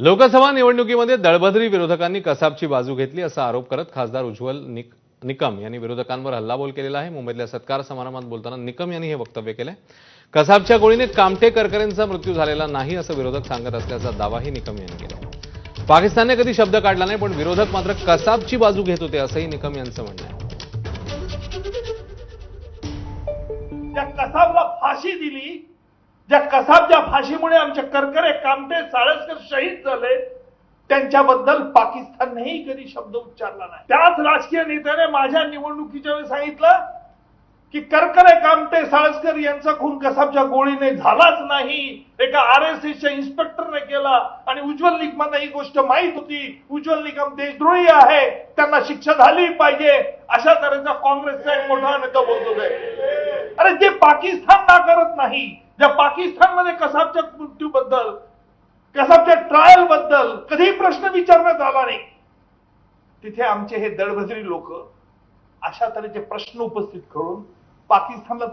लोकसभा निवडणुकीमध्ये दळभद्री विरोधकांनी कसाबची बाजू घेतली असा आरोप करत खासदार उज्ज्वल निक निकम यांनी विरोधकांवर हल्लाबोल केलेला आहे. मुंबईतल्या सत्कार समारंभात बोलताना निकम यांनी हे वक्तव्य केलंय. कसाबच्या गोळीने कामटे करकरेंचा मृत्यू झालेला नाही असं विरोधक सांगत असल्याचा दावाही निकम यांनी केला पाकिस्तानने कधी शब्द काढला नाही पण विरोधक मात्र कसाबची बाजू घेत होते असंही निकम यांचं म्हणणं आहे. कसाबला फाशी दिली ज्या कसाबच्या फाशीमुळे आमचे करकरे कामटे साळसकर शहीद झाले त्यांच्याबद्दल पाकिस्ताननेही कधी शब्द उच्चारला नाही. त्याच राजकीय नेत्याने माझ्या निवडणुकीच्या वेळी सांगितलं की करकरे कामटे साळसकर यांचा खून कसाबच्या गोळीने झालाच नाही. एका आर एस एसच्या इन्स्पेक्टरने केला आणि उज्ज्वल निगमांना ही गोष्ट माहीत होती. उज्ज्वल निगम देशद्रोही आहे त्यांना शिक्षा झाली पाहिजे. अशा तऱ्हेचा काँग्रेसचा एक मोठा नेता बोलतो आहे. जे पाकिस्तान नाकारत नाही ज्या पाकिस्तानमध्ये कसाबच्या मृत्यूबद्दल कसाबच्या ट्रायलबद्दल कधीही प्रश्न विचारण्यात आला नाही. तिथे आमचे हे दळभद्री लोक अशा तऱ्हेचे प्रश्न उपस्थित करून पाकिस्तानला